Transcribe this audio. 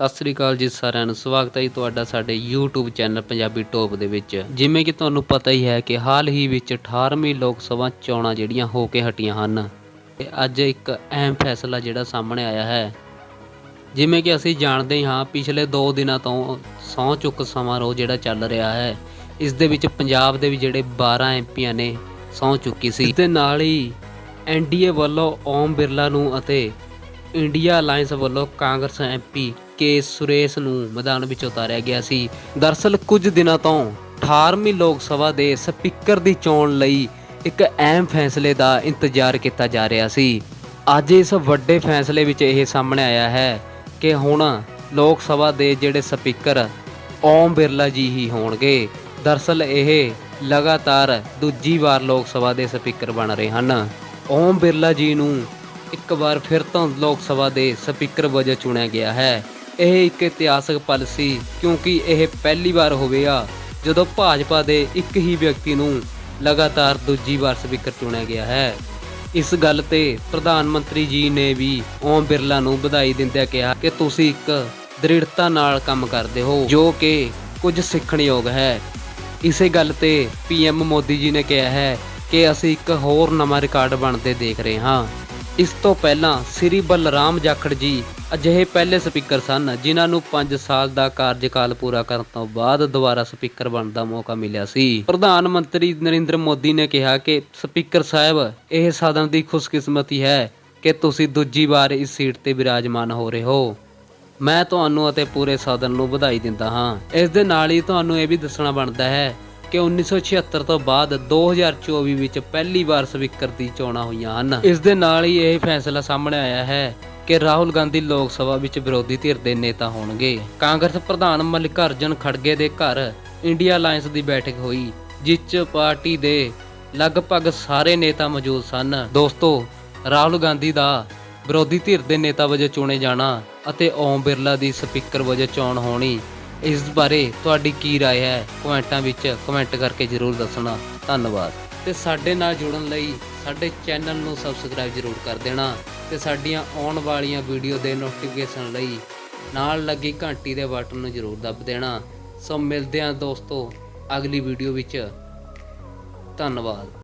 ਸਤਿ ਸ੍ਰੀ ਅਕਾਲ ਜੀ ਸਾਰਿਆਂ ਨੂੰ। ਸਵਾਗਤ ਹੈ ਜੀ ਤੁਹਾਡਾ ਸਾਡੇ YouTube ਚੈਨਲ ਪੰਜਾਬੀ ਟੋਪ ਦੇ ਵਿੱਚ। ਜਿਵੇਂ ਕਿ ਤੁਹਾਨੂੰ ਪਤਾ ਹੀ ਹੈ ਕਿ ਹਾਲ ਹੀ ਵਿੱਚ 18ਵੀਂ ਲੋਕ ਸਭਾ ਚੋਣਾਂ ਜਿਹੜੀਆਂ ਹੋ ਕੇ ਹਟੀਆਂ ਹਨ। ਤੇ ਅੱਜ ਇੱਕ ਅਹਿਮ ਫੈਸਲਾ ਜਿਹੜਾ ਸਾਹਮਣੇ ਆਇਆ ਹੈ। ਜਿਵੇਂ ਕਿ ਅਸੀਂ ਜਾਣਦੇ ਹੀ ਹਾਂ, ਪਿਛਲੇ 2 ਦਿਨਾਂ ਤੋਂ ਸਹੁੰ ਚੁੱਕ ਸਮਾਰੋਹ ਜਿਹੜਾ ਚੱਲ ਰਿਹਾ ਹੈ। ਇਸ ਦੇ ਵਿੱਚ ਪੰਜਾਬ ਦੇ ਵੀ ਜਿਹੜੇ 12 ਐਮਪੀਆਂ ਨੇ ਸਹੁੰ ਚੁੱਕੀ ਸੀ। ਇਸ ਨਾਲ ਹੀ ਐਨਡੀਏ ਵੱਲੋਂ ਓਮ ਬਿਰਲਾ ਨੂੰ ਅਤੇ ਇੰਡੀਆ ਅਲਾਈਅੰਸ ਵੱਲੋਂ ਕਾਂਗਰਸ ਐਮਪੀ ਕੇ ਸੁਰੇਸ਼ ਨੂੰ ਮੈਦਾਨ ਵਿੱਚ ਉਤਾਰਿਆ ਗਿਆ ਸੀ। ਦਰਸਲ ਕੁਝ ਦਿਨਾਂ ਤੋਂ 18ਵੀਂ ਲੋਕ ਸਭਾ ਦੇ ਸਪੀਕਰ ਦੀ ਚੋਣ ਲਈ ਇੱਕ ਅਹਿਮ ਫੈਸਲੇ ਦਾ ਇੰਤਜ਼ਾਰ ਕੀਤਾ ਜਾ ਰਿਹਾ ਸੀ। ਅੱਜ ਇਸ ਵੱਡੇ ਫੈਸਲੇ ਵਿੱਚ ਇਹ ਸਾਹਮਣੇ ਆਇਆ ਹੈ ਕਿ ਹੁਣ ਲੋਕ ਸਭਾ ਦੇ ਜਿਹੜੇ ਸਪੀਕਰ ਓਮ ਬਿਰਲਾ ਜੀ ਹੀ ਹੋਣਗੇ। ਦਰਸਲ ਇਹ ਲਗਾਤਾਰ ਦੂਜੀ ਵਾਰ ਲੋਕ ਸਭਾ ਦੇ ਸਪੀਕਰ ਬਣ ਰਹੇ ਹਨ। ਓਮ ਬਿਰਲਾ ਜੀ ਨੂੰ ਇੱਕ ਵਾਰ ਫਿਰ ਤੋਂ ਲੋਕ ਸਭਾ ਦੇ ਸਪੀਕਰ ਵਜੋਂ ਚੁਣਿਆ ਗਿਆ ਹੈ। ਇਹ ਇੱਕ ਇਤਿਹਾਸਕ ਪਲ ਸੀ, ਕਿਉਂਕਿ ਇਹ ਪਹਿਲੀ ਵਾਰ ਹੋਵੇਗਾ ਜਦੋਂ ਭਾਜਪਾ ਦੇ ਇੱਕ ਹੀ ਵਿਅਕਤੀ ਨੂੰ ਲਗਾਤਾਰ ਦੂਜੀ ਵਾਰ ਸਪੀਕਰ ਚੁਣਿਆ ਗਿਆ ਹੈ। ਇਸ ਗੱਲ ਤੇ ਪ੍ਰਧਾਨ ਮੰਤਰੀ ਜੀ ਨੇ ਵੀ ਓਮ ਬਿਰਲਾ ਨੂੰ ਵਧਾਈ ਦਿੰਦਿਆਂ ਕਿਹਾ ਕਿ ਤੁਸੀਂ ਇੱਕ ਦ੍ਰਿੜਤਾ ਨਾਲ ਕੰਮ ਕਰਦੇ ਹੋ, ਜੋ ਕਿ ਕੁਝ ਸਿੱਖਣਯੋਗ ਹੈ। ਇਸੇ ਗੱਲ ਤੇ ਪੀਐਮ ਮੋਦੀ ਜੀ ਨੇ ਕਿਹਾ ਹੈ ਕਿ ਅਸੀਂ ਇੱਕ ਹੋਰ ਨਵਾਂ ਰਿਕਾਰਡ ਬਣਦੇ ਦੇਖ ਰਹੇ ਹਾਂ। ਇਸ ਤੋਂ ਪਹਿਲਾਂ ਸ੍ਰੀ ਬਲਰਾਮ ਜਾਖੜ ਜੀ ਅਜਿਹੇ ਪਹਿਲੇ ਸਪੀਕਰ ਸਨ, ਜਿਨ੍ਹਾਂ ਨੂੰ 5 ਸਾਲ ਦਾ ਕਾਰਜਕਾਲ ਪੂਰਾ ਕਰਨ ਤੋਂ ਬਾਅਦ ਦੁਬਾਰਾ ਸਪੀਕਰ ਬਣਨ ਦਾ ਮੌਕਾ ਮਿਲਿਆ ਸੀ। ਪ੍ਰਧਾਨ ਮੰਤਰੀ ਨਰਿੰਦਰ ਮੋਦੀ ਨੇ ਕਿਹਾ ਕਿ ਸਪੀਕਰ ਸਾਹਿਬ, ਇਹ ਸਦਨ ਦੀ ਖੁਸ਼ਕਿਸਮਤੀ ਹੈ ਕਿ ਤੁਸੀਂ ਦੂਜੀ ਵਾਰ ਇਸ ਸੀਟ ਤੇ ਵਿਰਾਜਮਾਨ ਹੋ ਰਹੇ ਹੋ। ਮੈਂ ਤੁਹਾਨੂੰ ਅਤੇ ਪੂਰੇ ਸਾਧਨ ਨੂੰ ਵਧਾਈ ਦਿੰਦਾ ਹਾਂ। ਇਸ ਦੇ ਨਾਲ ਹੀ ਤੁਹਾਨੂੰ ਇਹ ਵੀ ਦੱਸਣਾ ਬਣਦਾ ਹੈ ਕਿ 1976 ਤੋਂ ਬਾਅਦ 2024 ਵਿੱਚ ਪਹਿਲੀ ਵਾਰ ਸਪੀਕਰ ਦੀ ਚੋਣਾਂ ਹੋਈਆਂ ਹਨ। ਇਸ ਦੇ ਨਾਲ ਹੀ ਇਹ ਫੈਸਲਾ ਸਾਹਮਣੇ ਆਇਆ ਹੈ ਕਿ ਰਾਹੁਲ ਗਾਂਧੀ ਲੋਕ ਸਭਾ ਵਿੱਚ ਵਿਰੋਧੀ ਧਿਰ ਦੇ ਨੇਤਾ ਹੋਣਗੇ। ਕਾਂਗਰਸ ਪ੍ਰਧਾਨ ਮੱਲਿਕਾਰਜਨ ਖੜਗੇ ਦੇ ਘਰ ਇੰਡੀਆ ਅਲਾਈਅੰਸ ਦੀ ਬੈਠਕ ਹੋਈ, ਜਿਸ 'ਚ ਪਾਰਟੀ ਦੇ ਲਗਭਗ ਸਾਰੇ ਨੇਤਾ ਮੌਜੂਦ ਸਨ। ਦੋਸਤੋ, ਰਾਹੁਲ ਗਾਂਧੀ ਦਾ ਵਿਰੋਧੀ ਧਿਰ ਦੇ ਨੇਤਾ ਵਜੋਂ ਚੁਣੇ ਜਾਣਾ ਅਤੇ ਓਮ ਬਿਰਲਾ ਦੀ ਸਪੀਕਰ ਵਜੋਂ ਚੋਣ ਹੋਣੀ ਇਸ ਬਾਰੇ ਤੁਹਾਡੀ ਕੀ رائے ਹੈ ਕਮੈਂਟਾਂ ਵਿੱਚ ਕਮੈਂਟ ਕਰਕੇ ਜਰੂਰ ਦੱਸਣਾ ਧੰਨਵਾਦ ਤੇ ਸਾਡੇ ਨਾਲ ਜੁੜਨ ਲਈ ਸਾਡੇ ਚੈਨਲ ਨੂੰ ਸਬਸਕ੍ਰਾਈਬ ਜਰੂਰ ਕਰ ਦੇਣਾ ਤੇ ਸਾਡੀਆਂ ਆਉਣ ਵਾਲੀਆਂ ਵੀਡੀਓ ਦੇ ਨੋਟੀਫਿਕੇਸ਼ਨ ਲਈ ਨਾਲ ਲੱਗੀ ਘੰਟੀ ਦੇ ਬਟਨ ਨੂੰ ਜਰੂਰ ਦੱਬ ਦੇਣਾ ਸੋ ਮਿਲਦੇ ਹਾਂ ਦੋਸਤੋ ਅਗਲੀ ਵੀਡੀਓ ਵਿੱਚ ਧੰਨਵਾਦ